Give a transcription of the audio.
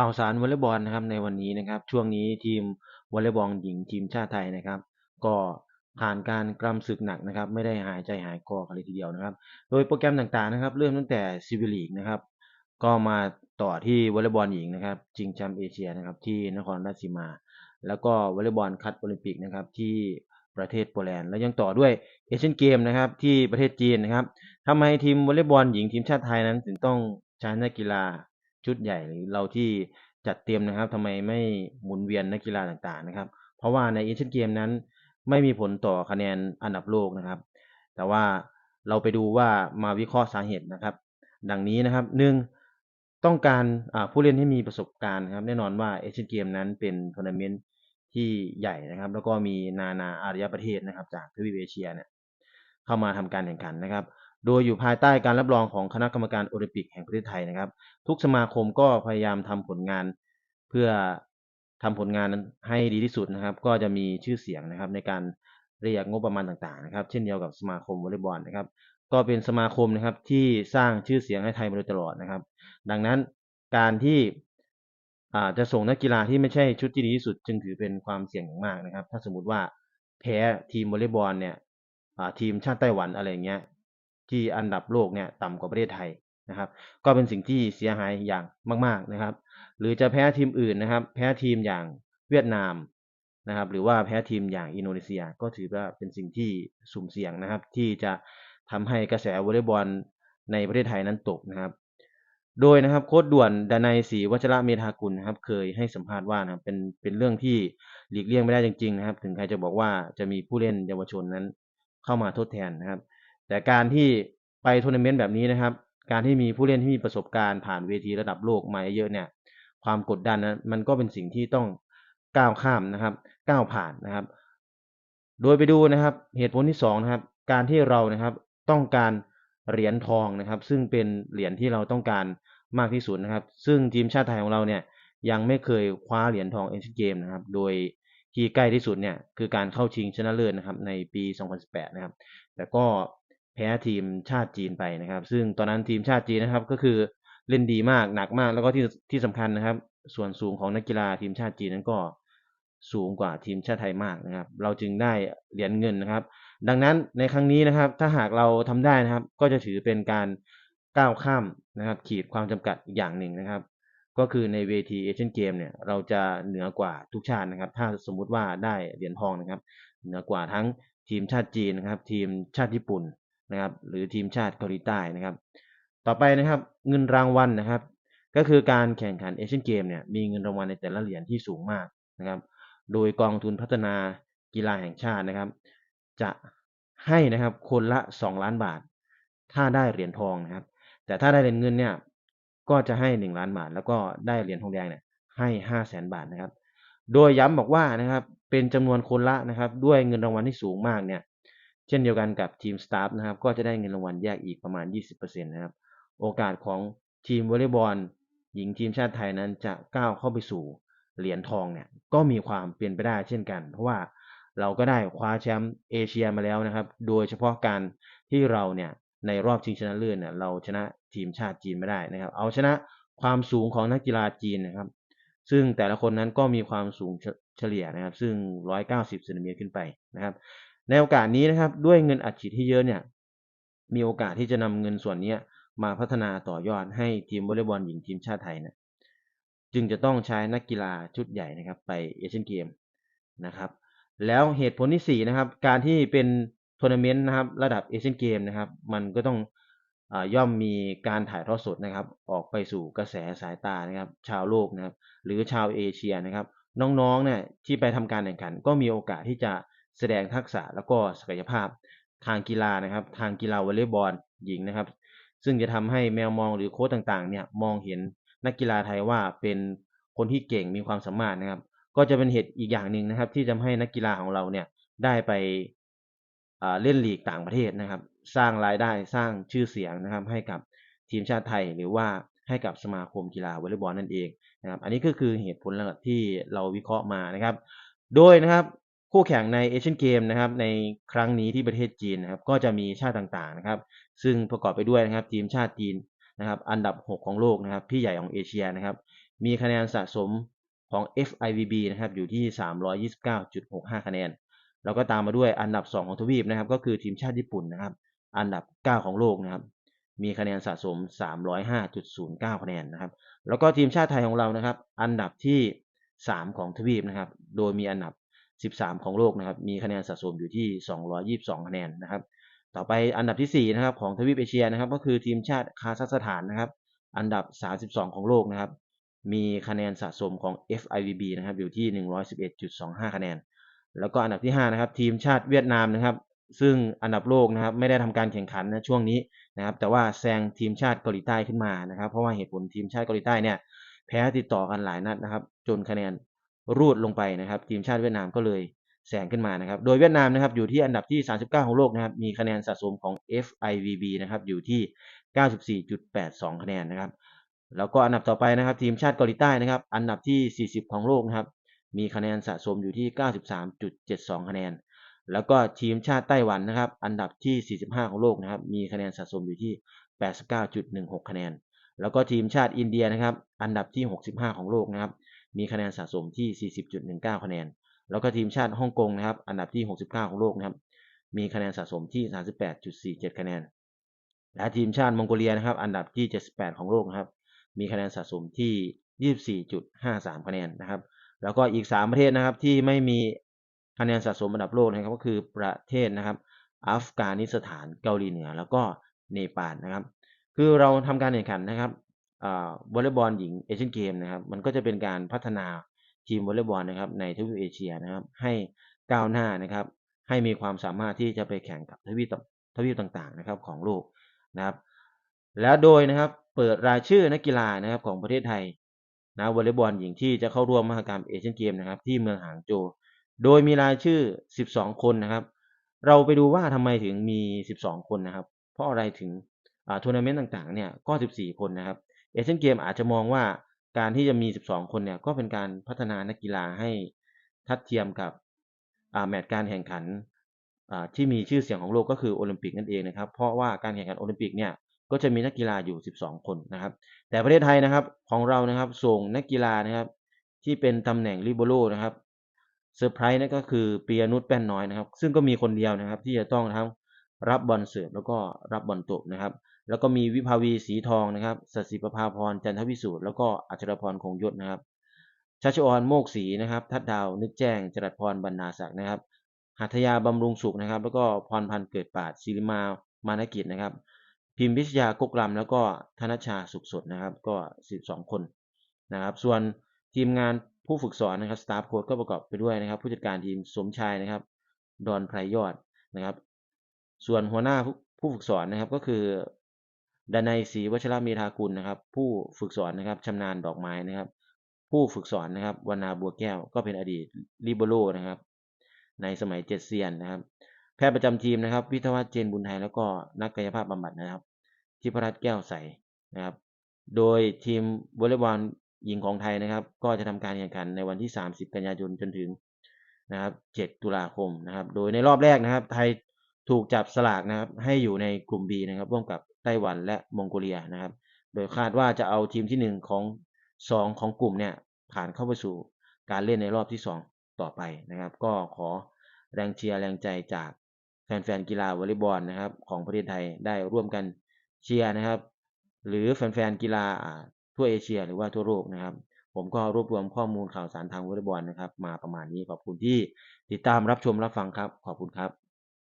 ข่าวสารวอลเลย์บอลนะครับในวันนี้นะครับ ช่วงนี้ทีมวอลเลย์บอลหญิงทีมชาติไทยนะครับ ก็ผ่านการกรำศึกหนักนะครับ ไม่ได้หายใจหายคอกันเลยทีเดียวนะครับ โดยโปรแกรมต่างๆนะครับ เริ่มตั้งแต่ซีวิลีกนะครับ ก็มาต่อที่วอลเลย์บอลหญิงนะครับชิงแชมป์เอเชียนะครับ ที่นครราชสีมา แล้วก็วอลเลย์บอลคัดโอลิมปิกนะครับที่ประเทศโปแลนด์แล้วยังต่อด้วยเอเชียนเกมนะครับ ที่ประเทศจีนนะครับทำไมทีมวอลเลย์บอลหญิงทีมชาติไทยนั้นถึงต้องใช้นักกีฬา ชุดใหญ่หรือเราที่จัดเตรียมนะครับทำไมไม่หมุนเวียนนักกีฬาต่างๆนะครับ เพราะว่าในเอเชียนเกมนั้น ไม่มีผลต่อคะแนนอันดับโลกนะครับ แต่ว่าเราไปดูว่ามาวิเคราะห์สาเหตุนะครับ ดังนี้นะครับหนึ่งต้องการผู้เล่นที่มีประสบการณ์ครับแน่นอนว่าเอเชียนเกมนั้นเป็นทัวร์นาเมนต์ที่ใหญ่นะครับ แล้วก็มีนานาอารยประเทศนะครับ จากทวีปเอเชียเนี่ยเข้ามาทำการแข่งขันนะครับ โดยอยู่ภายใต้การรับรองของคณะกรรมการโอลิมปิกแห่งประเทศไทยนะครับ ทุกสมาคมก็พยายามทำผลงานเพื่อทำผลงานให้ดีที่สุดนะครับ ก็จะมีชื่อเสียงนะครับ ในการเรียกงบประมาณต่างๆนะครับ เช่นเดียวกับสมาคมวอลเลย์บอลนะครับ ก็เป็นสมาคมนะครับที่สร้างชื่อเสียงให้ไทยมาโดยตลอดนะครับ ดังนั้นการที่อาจะส่งนักกีฬาที่ไม่ใช่ชุดที่ดีที่สุด จึงถือเป็นความเสี่ยงอย่างมากนะครับ ถ้าสมมติว่าแพ้ทีมวอลเลย์บอลเนี่ยทีมชาติไต้หวันอะไรเงี้ย ที่อันดับโลกเนี่ยต่ำกว่าประเทศไทยนะครับ ก็เป็นสิ่งที่เสียหายอย่างมาก ๆนะครับ หรือจะแพ้ทีมอื่นนะครับ แพ้ทีมอย่างเวียดนามนะครับ หรือว่าแพ้ทีมอย่างอินโดนีเซีย ก็ถือว่าเป็นสิ่งที่สุ่มเสี่ยงนะครับ ที่จะทำให้กระแสวอลเลย์บอลในประเทศไทยนั้นตกนะครับ โดยนะครับโค้ดด่วนดนัยศรีวัชระเมธากุลนะครับ เคยให้สัมภาษณ์ว่านะเป็นเป็นเรื่องที่หลีกเลี่ยงไม่ได้จริง ๆ นะครับ ถึงใครจะบอกว่าจะมีผู้เล่นเยาวชนนั้นเข้ามาทดแทนนะครับ แต่การที่ไปทัวร์นาเมนต์แบบนี้นะครับ การที่มีผู้เล่นที่มีประสบการณ์ผ่านเวทีระดับโลกมาเยอะเนี่ย ความกดดันนะมันก็เป็นสิ่งที่ต้องก้าวข้ามนะครับ ก้าวผ่านนะครับ โดยไปดูนะครับ เหตุผลที่สองนะครับ การที่เรานะครับต้องการเหรียญทองนะครับ ซึ่งเป็นเหรียญที่เราต้องการมากที่สุดนะครับ ซึ่งทีมชาติไทยของเราเนี่ยยังไม่เคยคว้าเหรียญทองเอเชียนเกมนะครับ โดยที่ใกล้ที่สุดเนี่ยคือการเข้าชิงชนะเลิศนะครับในปี 2018 นะครับ แต่ก็ แพ้ทีมชาติจีนไปนะครับ ซึ่งตอนนั้นทีมชาติจีนนะครับก็คือเล่นดีมากหนักมากแล้วก็ที่ที่สำคัญนะครับ ส่วนสูงของนักกีฬาทีมชาติจีนนั้นก็สูงกว่าทีมชาติไทยมากนะครับ เราจึงได้เหรียญเงินนะครับ ดังนั้นในครั้งนี้นะครับ ถ้าหากเราทำได้นะครับ ก็จะถือเป็นการก้าวข้ามนะครับ ขีดความจำกัดอีกอย่างหนึ่งนะครับ ก็คือในเวทีเอเชียนเกมเนี่ยเราจะเหนือกว่าทุกชาตินะครับ ถ้าสมมุติว่าได้เหรียญทองนะครับ เหนือกว่าทั้งทีมชาติจีนนะครับ ทีมชาติญี่ปุ่น นะครับ หรือทีมชาติเกาหลีใต้นะครับ ต่อไปนะครับเงินรางวัลนะครับ ก็คือการแข่งขันเอเชียนเกมเนี่ยมีเงินรางวัลในแต่ละเหรียญที่สูงมากนะครับ โดยกองทุนพัฒนากีฬาแห่งชาตินะครับ จะให้นะครับคนละ 2 ล้านบาท ถ้าได้เหรียญทองนะครับ แต่ถ้าได้เหรียญเงินเนี่ยก็จะให้ 1 ล้านบาท แล้วก็ได้เหรียญทองแดงเนี่ยให้5 0 0แสนบาทนะครับ โดยย้ำบอกว่านะครับเป็นจำนวนคนละนะครับ ด้วยเงินรางวัลที่สูงมากเนี่ย เช่นเดียวกันกับทีมสตาฟนะครับ ก็จะได้เงินรางวัลแยกอีกประมาณ 20%นะครับ โอกาสของทีมวอลเลย์บอลหญิงทีมชาติไทยนั้นจะก้าวเข้าไปสู่เหรียญทองเนี่ยก็มีความเปลี่ยนไปได้เช่นกัน เพราะว่าเราก็ได้คว้าแชมป์เอเชียมาแล้วนะครับ โดยเฉพาะการที่เราเนี่ยในรอบชิงชนะเลิศเนี่ยเราชนะทีมชาติจีนไม่ได้นะครับ เอาชนะความสูงของนักกีฬาจีนนะครับ ซึ่งแต่ละคนนั้นก็มีความสูงเฉลี่ยนะครับ ซึ่ง 190เซนติเมตรขึ้นไปนะครับ ในโอกาสนี้นะครับด้วยเงินอัดฉีดที่เยอะเนี่ยมีโอกาสที่จะนำเงินส่วนนี้มาพัฒนาต่อยอดให้ทีมวอลเลย์บอลหญิงทีมชาติไทยนี่ยจึงจะต้องใช้นักกีฬาชุดใหญ่นะครับไปเอเชียนเกมนะครับแล้วเหตุผลที่4นะครับการที่เป็นทัวร์นาเมนต์นะครับระดับเอเชียนเกมนะครับมันก็ต้องอย่อมมีการถ่ายทอดสดนะครับ ออกไปสู่กระแสสายตานะครับ ชาวโลกนะครับ หรือชาวเอเชียนะครับ น้องๆเนี่ยที่ไปทำการแข่งขัน ก็มีโอกาสที่จะ แสดงทักษะแล้วก็ศักยภาพทางกีฬานะครับ ทางกีฬาวอลเลย์บอลหญิงนะครับ ซึ่งจะทำให้แมวมองหรือโค้ชต่างๆเนี่ยมองเห็นนักกีฬาไทยว่าเป็นคนที่เก่งมีความสามารถนะครับ ก็จะเป็นเหตุอีกอย่างหนึ่งนะครับ ที่ทำให้นักกีฬาของเราเนี่ยได้ไปเล่นลีกต่างประเทศนะครับ สร้างรายได้สร้างชื่อเสียงนะครับ ให้กับทีมชาติไทยหรือว่าให้กับสมาคมกีฬาวอลเลย์บอลนั่นเองนะครับ อันนี้ก็คือเหตุผลหลักที่เราวิเคราะห์มานะครับ โดยนะครับ คู่แข่งในเอเชียนเกมนะครับในครั้งนี้ที่ประเทศจีนนะครับก็จะมีชาติต่างๆนะครับ ซึ่งประกอบไปด้วยนะครับทีมชาติจีนนะครับอันดับ 6 ของโลกนะครับพี่ใหญ่ของเอเชียนะครับมีคะแนนสะสมของ FIVB นะครับอยู่ที่ 329.65 คะแนน แล้วก็ตามมาด้วยอันดับ 2 ของทวีปนะครับก็คือทีมชาติญี่ปุ่นนะครับอันดับ 9 ของโลกนะครับมีคะแนนสะสม 305.09 คะแนนนะครับแล้วก็ทีมชาติไทยของเรานะครับอันดับที่ 3 ของทวีปนะครับโดยมีอันดับ 13 ของโลกนะครับ มีคะแนนสะสมอยู่ที่ 222 คะแนนนะครับ ต่อไปอันดับที่ 4 นะครับ ของทวีปเอเชียนะครับ ก็คือทีมชาติคาซัคสถานนะครับ อันดับ 32 ของโลกนะครับ มีคะแนนสะสมของ FIVB นะครับ อยู่ที่ 111.25 คะแนน แล้วก็อันดับที่ 5 นะครับ ทีมชาติเวียดนามนะครับ ซึ่งอันดับโลกนะครับ ไม่ได้ทำการแข่งขันนะช่วงนี้นะครับ แต่ว่าแซงทีมชาติเกาหลีใต้ขึ้นมานะครับ เพราะว่าเหตุผลทีมชาติเกาหลีใต้เนี่ยแพ้ติดต่อกันหลายนัดนะครับ จนคะแนน รูดลงไปนะครับทีมชาติเวียดนามก็เลยแซงขึ้นมานะครับ โดยเวียดนามนะครับอยู่ที่อันดับที่ 39 ของโลกนะครับ มีคะแนนสะสมของ FIVB นะครับอยู่ที่ 94.82 คะแนนนะครับ แล้วก็อันดับต่อไปนะครับ ทีมชาติเกาหลีใต้นะครับ อันดับที่ 40 ของโลกนะครับ มีคะแนนสะสมอยู่ที่ 93.72 คะแนน แล้วก็ทีมชาติไต้หวันนะครับ อันดับที่ 45 ของโลกนะครับ มีคะแนนสะสมอยู่ที่ 89.16 คะแนน แล้วก็ทีมชาติอินเดียนะครับ อันดับที่ 65 ของโลกนะครับ มีคะแนนสะสมที่ 40.19 คะแนน แล้วก็ทีมชาติฮ่องกงนะครับ อันดับที่ 69 ของโลกนะครับ มีคะแนนสะสมที่ 38.47 คะแนน และทีมชาติมองโกเลียนะครับ อันดับที่ 78 ของโลกนะครับ มีคะแนนสะสมที่ 24.53 คะแนนนะครับ แล้วก็อีก 3 ประเทศนะครับที่ไม่มีคะแนนสะสมอันดับโลกนะครับก็คือประเทศนะครับ อัฟกานิสถาน เกาหลีเหนือ แล้วก็เนปาลนะครับ คือเราทำการแข่งขันนะครับวอลเลย์บอลหญิงเอเชียนเกมนะครับ มันก็จะเป็นการพัฒนาทีมวอลเลย์บอลนะครับในทวีปเอเชียนะครับ ให้ก้าวหน้านะครับ ให้มีความสามารถที่จะไปแข่งกับทวีปทวีปต่างๆนะครับของโลกนะครับ แล้วโดยนะครับเปิดรายชื่อนักกีฬานะครับของประเทศไทยนะวอลเลย์บอลหญิงที่จะเข้าร่วมมหกรรมเอเชียนเกมนะครับที่เมืองหางโจวโดยมีรายชื่อ 12 คนนะครับ เราไปดูว่าทำไมถึงมี 12 คนนะครับ เพราะอะไรถึง ทัวร์นาเมนต์ต่างๆเนี่ยก็ 14 คนนะครับเอเชียนเกมอาจจะมองว่าการที่จะมี 12 คนเนี่ยก็เป็นการพัฒนานักกีฬาให้ทัดเทียมกับแมตช์การแข่งขันที่มีชื่อเสียงของโลกก็คือโอลิมปิกนั่นเองนะครับเพราะว่าการแข่งขันโอลิมปิกเนี่ยก็จะมีนักกีฬาอยู่ 12 คนนะครับ แต่ประเทศไทยนะครับของเรานะครับส่งนักกีฬานะครับที่เป็นตำแหน่งลิเบโรนะครับเซอร์ไพรส์นั่นก็คือปียนุชแป้นน้อยนะครับ ซึ่งก็มีคนเดียวนะครับที่จะต้องทั้งรับบอลเสิร์ฟแล้วก็รับบอลตบนะครับ แล้วก็มีวิภาวีสีทองนะครับสศิประภาพรจันทวิสูตรแล้วก็อัชรพรคงยศนะครับชัชออนโมกศรีนะครับ ทัดดาวนึกแจ้ง จรัสพรบรรณาศักดิ์นะครับหัตถยาบำรุงสุขนะครับ แล้วก็พรพันธ์เกิดปาดศิริมามานกิจนะครับ พิมพิชยากกลำแล้วก็ธนชาสุขสดนะครับ ก็ 12 คนนะครับ ส่วนทีมงานผู้ฝึกสอนนะครับสตาฟโค้ดก็ประกอบไปด้วยนะครับ ผู้จัดการทีมสมชายนะครับ ดอนไพรยอดนะครับ ส่วนหัวหน้าผู้ฝึกสอนนะครับก็คือ ดนัยศรีวัชระเมธากุลนะครับ ผู้ฝึกสอนนะครับชำนาญดอกไม้นะครับ ผู้ฝึกสอนนะครับวรรณาบัวแก้วก็เป็นอดีตลิเบโรนะครับ ในสมัยเจ็ดเซียนนะครับ แพทย์ประจำทีมนะครับ วิทยาวัฒน์เจนบุญไทยแล้วก็นักกายภาพบำบัดนะครับทิพรัตน์แก้วใสนะครับ โดยทีมวอลเลย์บอลหญิงของไทยนะครับ ก็จะทำการแข่งขันในวันที่ 30 กันยายนจนถึงนะครับ 7 ตุลาคมนะครับ โดยในรอบแรกนะครับ ไทยถูกจับสลากนะครับ ให้อยู่ในกลุ่ม B นะครับ ร่วมกับ ต้หวันและมองโกเลียนะครับ โดยคาดว่าจะเอาทีมที่ 1 ของ 2 ของกลุ่มเนี่ยผ่านเข้าไปสู่การเล่นในรอบที่ 2 ต่อไปนะครับ ก็ขอแรงเชียร์แรงใจจากแฟนๆกีฬาวอลเลย์บอลนะครับ ของประเทศไทยได้ร่วมกันเชียร์นะครับ หรือแฟนๆกีฬาทั่วเอเชีย หรือว่าทั่วโลกนะครับ ผมก็รวบรวมข้อมูลข่าวสารทางวอลเลย์บอลนะครับ มาประมาณนี้ขอบคุณที่ติดตามรับชมรับฟังครับขอบคุณครับ